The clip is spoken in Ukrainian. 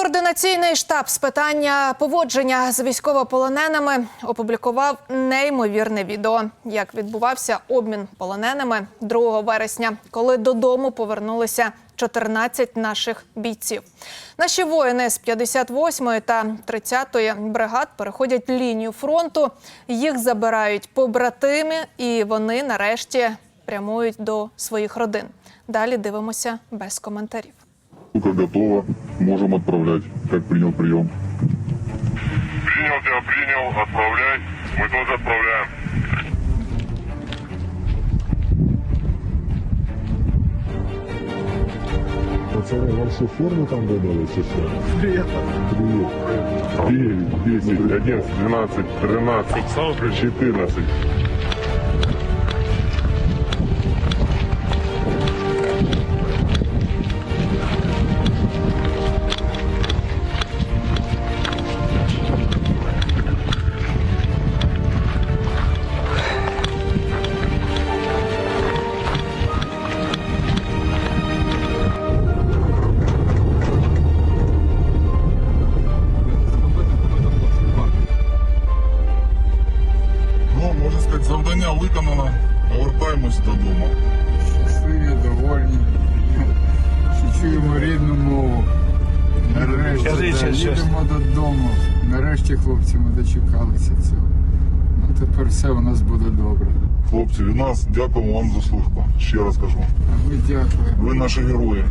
Координаційний штаб з питання поводження з військовополоненими опублікував неймовірне відео, як відбувався обмін полоненими 2 вересня, коли додому повернулися 14 наших бійців. Наші воїни з 58-ї та 30-ї бригад переходять лінію фронту. Їх забирають побратими, і вони нарешті прямують до своїх родин. Далі дивимося без коментарів. Штука готова, можем отправлять, как принял прием. Принял тебя, принял, отправляй. Мы тоже отправляем. Пацаны, вам что, форму там выдали, чи что? Привет. Привет. 9, 10, 11, 12, 13, 14. Завдання виконано. Повертаємось додому. щасливі, довольні, що чуємо рідну мову. Нарешті да, їдемо додому. Нарешті, хлопці, ми дочекалися цього. Ну тепер все у нас буде добре. Хлопці, від нас дякуємо вам за службу. Ще раз кажу. А ми дякуємо. Ви наші герої.